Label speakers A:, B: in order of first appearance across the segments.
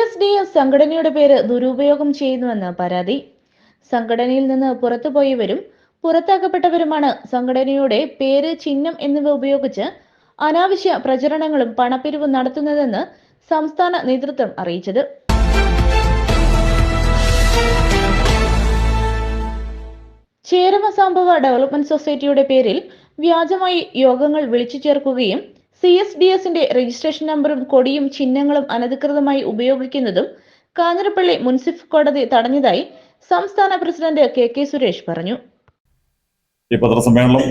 A: S D S സംഘടനയുടെ പേര് ദുരുപയോഗം ചെയ്യുന്നുവെന്ന് പരാതി. സംഘടനയിൽ നിന്ന് പുറത്തുപോയവരും പുറത്താക്കപ്പെട്ടവരുമാണ് സംഘടനയുടെ പേര് ചിഹ്നം എന്നിവ ഉപയോഗിച്ച് അനാവശ്യ പ്രചരണങ്ങളും പണപ്പിരിവും നടത്തുന്നതെന്ന് സംസ്ഥാന നേതൃത്വം അറിയിച്ചത്. ചേരമ സംഭവ ഡെവലപ്മെന്റ് സൊസൈറ്റിയുടെ പേരിൽ വ്യാജമായി യോഗങ്ങൾ വിളിച്ചു ചേർക്കുകയും സി എസ് ഡി എസിന്റെ രജിസ്ട്രേഷൻ നമ്പറും കൊടിയും ചിഹ്നങ്ങളും അനധികൃതമായി ഉപയോഗിക്കുന്നതും കാഞ്ഞിരപ്പള്ളി മുൻസിഫ് കോടതി തടഞ്ഞതായി സംസ്ഥാന പ്രസിഡന്റ് കെ കെ സുരേഷ് പറഞ്ഞു.
B: ഈ പത്രസമ്മേളനം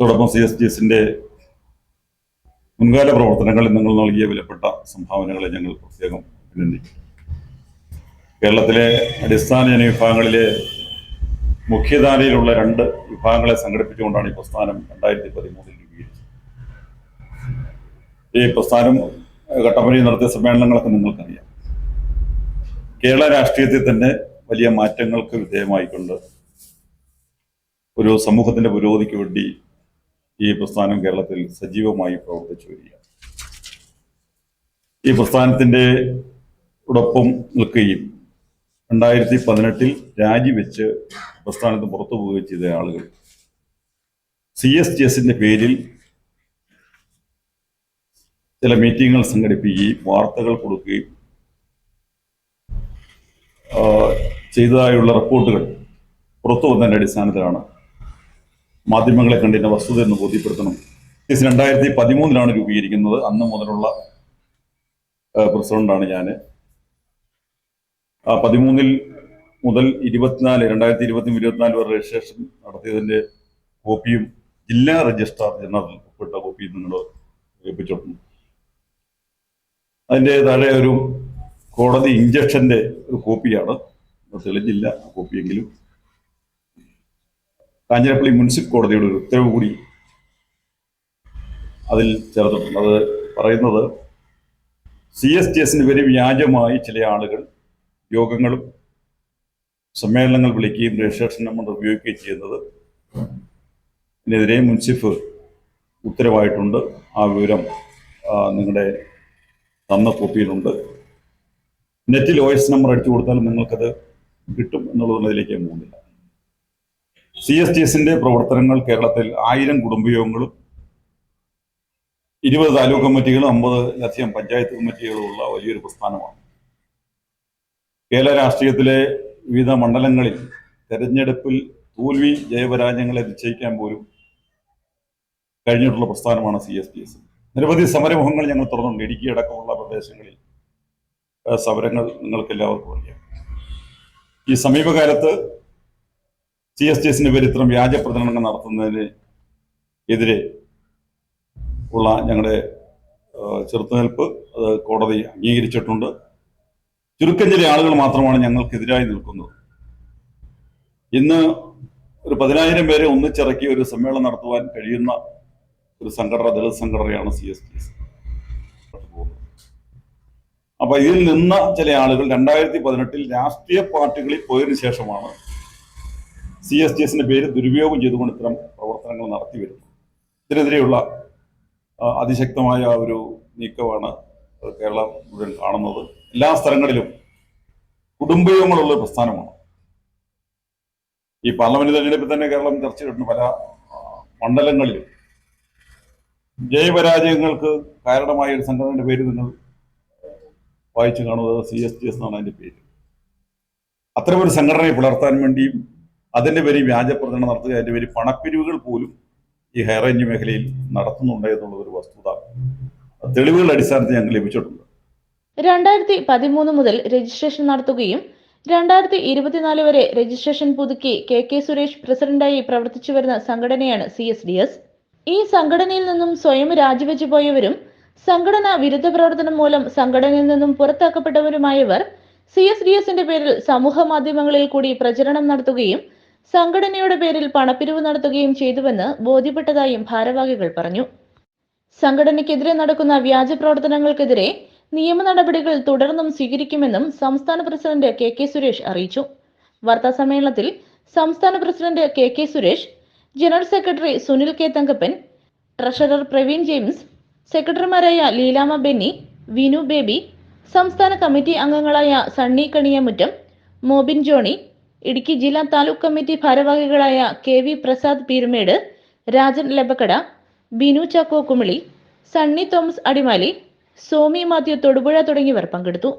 B: തുടർന്ന് മുൻകാല പ്രവർത്തനങ്ങളിൽ നിങ്ങൾ നൽകിയ വിലപ്പെട്ട സംഭാവനകളെ ഞങ്ങൾ പ്രത്യേകം അഭിനന്ദിക്കും കേരളത്തിലെ അടിസ്ഥാന ജനവിഭാഗങ്ങളിലെ മുഖ്യധാരയിലുള്ള രണ്ട് വിഭാഗങ്ങളെ സംഘടിപ്പിച്ചുകൊണ്ടാണ് ഈ പ്രസ്ഥാനം രണ്ടായിരത്തി പതിമൂന്നിൽ ഈ പ്രസ്ഥാനം കട്ടപ്പനയിൽ നടത്തിയ സമ്മേളനങ്ങളൊക്കെ നിങ്ങൾക്കറിയാം. കേരള രാഷ്ട്രീയത്തിൽ തന്നെ വലിയ മാറ്റങ്ങൾക്ക് വിധേയമായിക്കൊണ്ട് ഒരു സമൂഹത്തിന്റെ പുരോഗതിക്ക് വേണ്ടി ഈ പ്രസ്ഥാനം കേരളത്തിൽ സജീവമായി പ്രവർത്തിച്ചു വരികയാണ്. ഈ പ്രസ്ഥാനത്തിന്റെ ഒപ്പം നിൽക്കുകയും രണ്ടായിരത്തി പതിനെട്ടിൽ രാജിവെച്ച് പ്രസ്ഥാനത്ത് പുറത്തു പോവുകയും ചെയ്ത ആളുകൾ സി എസ് ജി എസിന്റെ പേരിൽ ചില മീറ്റിങ്ങുകൾ സംഘടിപ്പിക്കുകയും വാർത്തകൾ കൊടുക്കുകയും ചെയ്തതായുള്ള റിപ്പോർട്ടുകൾ പുറത്തു വന്നതിന്റെ അടിസ്ഥാനത്തിലാണ് മാധ്യമങ്ങളെ കണ്ടിന്റെ വസ്തുത എന്ന് ബോധ്യപ്പെടുത്തണം. കേസ് രണ്ടായിരത്തി പതിമൂന്നിലാണ് രൂപീകരിക്കുന്നത്. അന്ന് മുതലുള്ള പ്രസിഡന്റാണ് ഞാൻ പതിമൂന്നിൽ മുതൽ ഇരുപത്തിനാല് രണ്ടായിരത്തി ഇരുപത്തി ഇരുപത്തിനാല് വരെ രജിസ്ട്രേഷൻ നടത്തിയതിന്റെ കോപ്പിയും ജില്ലാ രജിസ്ട്രാർ ജനറൽ ഒപ്പിട്ട കോപ്പിയും നിങ്ങൾ ഏൽപ്പിച്ചിട്ടുണ്ട് അതിന്റെ താഴെ ഒരു കോടതി ഇഞ്ചക്ഷന്റെ ഒരു കോപ്പിയാണ്. തെളിഞ്ഞില്ല കോപ്പിയെങ്കിലും. കാഞ്ഞിരപ്പള്ളി മുനിസിപ്പൽ കോടതിയുടെ ഒരു ഉത്തരവ് കൂടി അതിൽ ചേർത്തിട്ടുണ്ട്. അത് പറയുന്നത് സി എസ് ടി എസിന് വരെ വ്യാജമായി ചില ആളുകൾ യോഗങ്ങളും സമ്മേളനങ്ങൾ വിളിക്കുകയും രജിസ്ട്രേഷൻ നമ്പർ ഉപയോഗിക്കുകയും ചെയ്യുന്നത് ഇതിനെതിരെ മുൻസിഫ് ഉത്തരവായിട്ടുണ്ട്. ആ വിവരം നിങ്ങളുടെ തന്ന കോപ്പിയിലുണ്ട്. നെറ്റിൽ ഒ എസ് നമ്പർ അടിച്ചു കൊടുത്താലും നിങ്ങൾക്കത് കിട്ടും എന്നുള്ളതിലേക്ക് പോകുന്നില്ല സി എസ് ടി എസിന്റെ പ്രവർത്തനങ്ങൾ കേരളത്തിൽ ആയിരം കുടുംബയോഗങ്ങളും ഇരുപത് താലൂക്ക് കമ്മിറ്റികളും അമ്പതിലധികം പഞ്ചായത്ത് കമ്മിറ്റികളും ഉള്ള വലിയൊരു പ്രസ്ഥാനമാണ്. കേരള രാഷ്ട്രീയത്തിലെ വിവിധ മണ്ഡലങ്ങളിൽ തെരഞ്ഞെടുപ്പിൽ തോൽവി ജയപരാജയങ്ങളെ നിശ്ചയിക്കാൻ പോലും കഴിഞ്ഞിട്ടുള്ള പ്രസ്ഥാനമാണ് സി എസ് ടി എസ് നിരവധി സമരമുഖങ്ങൾ ഞങ്ങൾ തുറന്നുണ്ട്. ഇടുക്കി അടക്കമുള്ള പ്രദേശങ്ങളിൽ. സമരങ്ങൾ നിങ്ങൾക്ക് എല്ലാവർക്കും അറിയാം. ഈ സമീപകാലത്ത് സി എസ് ടി എസിന്റെ പേര് ഇത്തരം വ്യാജ പ്രചരണങ്ങൾ നടത്തുന്നതിന് എതിരെ ഉള്ള ഞങ്ങളുടെ ചെറുത്തുനിൽപ്പ് അത് കോടതി അംഗീകരിച്ചിട്ടുണ്ട്. ചുരുക്കം ചില ആളുകൾ മാത്രമാണ് ഞങ്ങൾക്കെതിരായി നിൽക്കുന്നത്. ഇന്ന് ഒരു പതിനായിരം പേരെ ഒന്നിച്ചിറക്കി ഒരു സമ്മേളനം നടത്തുവാൻ കഴിയുന്ന ഒരു സംഘടന ദളിത് സംഘടനയാണ് സി എസ് അപ്പൊ ഇതിൽ നിന്ന ചില ആളുകൾ രണ്ടായിരത്തി പതിനെട്ടിൽ രാഷ്ട്രീയ പാർട്ടികളിൽ പോയതിനു ശേഷമാണ് സി എസ് ടി എസിന്റെ പേര് ദുരുപയോഗം ചെയ്തുകൊണ്ട് ഇത്തരം പ്രവർത്തനങ്ങൾ നടത്തി വരുന്നത്. ഇതിനെതിരെയുള്ള അതിശക്തമായ ഒരു നീക്കമാണ് കേരളം മുഴുവൻ കാണുന്നത്. എല്ലാ സ്ഥലങ്ങളിലും കുടുംബയോഗങ്ങളുള്ള പ്രസ്ഥാനമാണ്. ഈ പാർലമെന്റ് തെരഞ്ഞെടുപ്പിൽ തന്നെ കേരളം ചർച്ച ചെയ്തിട്ടുണ്ട്. പല മണ്ഡലങ്ങളിലും ജയപരാജയങ്ങൾക്ക് കാരണമായ ഒരു സംഘടനയുടെ പേര് നിങ്ങൾ വായിച്ചു കാണുന്നത് സി എസ് ടി എസ് എന്നാണ് അതിന്റെ പേര്. അത്തരമൊരു സംഘടനയെ പുലർത്താൻ വേണ്ടിയും അതിന്റെ പേരിൽ വ്യാജ പ്രചരണം നടത്തുക അതിന്റെ പേരിൽ പണപ്പിരിവുകൾ പോലും ഈ ഹൈറേഞ്ച് മേഖലയിൽ നടത്തുന്നുണ്ട് എന്നുള്ള ഒരു വസ്തുത. തെളിവുകളുടെ അടിസ്ഥാനത്തിൽ ഞങ്ങൾ ലഭിച്ചിട്ടുണ്ട്.
A: രണ്ടായിരത്തി പതിമൂന്ന് മുതൽ രജിസ്ട്രേഷൻ നടത്തുകയും രണ്ടായിരത്തി ഇരുപത്തിനാല് വരെ രജിസ്ട്രേഷൻ പുതുക്കി കെ കെ സുരേഷ് പ്രസിഡന്റായി പ്രവർത്തിച്ചു വരുന്ന സംഘടനയാണ് സി എസ് ഡി എസ് ഈ സംഘടനയിൽ നിന്നും സ്വയം രാജിവെച്ചു പോയവരും സംഘടന വിരുദ്ധ പ്രവർത്തനം മൂലം സംഘടനയിൽ നിന്നും പുറത്താക്കപ്പെട്ടവരുമായവർ സി എസ് ഡി എസിന്റെ പേരിൽ സമൂഹ മാധ്യമങ്ങളിൽ കൂടി പ്രചരണം നടത്തുകയും സംഘടനയുടെ പേരിൽ പണപ്പിരിവ് നടത്തുകയും ചെയ്തുവെന്ന് ബോധ്യപ്പെട്ടതായും ഭാരവാഹികൾ പറഞ്ഞു. സംഘടനയ്ക്കെതിരെ നടക്കുന്ന വ്യാജ പ്രവർത്തനങ്ങൾക്കെതിരെ നിയമ നടപടികൾ തുടർന്നും സ്വീകരിക്കുമെന്നും സംസ്ഥാന പ്രസിഡന്റ് കെ കെ സുരേഷ് അറിയിച്ചു. വാർത്താ സമ്മേളനത്തിൽ സംസ്ഥാന president K K Suresh general secretary Sunil K. Thankappan treasurer Praveen James സെക്രട്ടറിമാരായ ലീലാമ ബെന്നി വിനു ബേബി സംസ്ഥാന കമ്മിറ്റി അംഗങ്ങളായ സണ്ണി കണിയമുറ്റം മോബിൻ ജോണി ഇടുക്കി ജില്ലാ താലൂക്ക് കമ്മിറ്റി ഭാരവാഹികളായ K V Prasad Peerumedu Rajan ലബക്കട Binu Chacko Kumily Sunny Thomas Adimali Somy Mathew Thodupuzha തുടങ്ങിയവർ പങ്കെടുത്തു.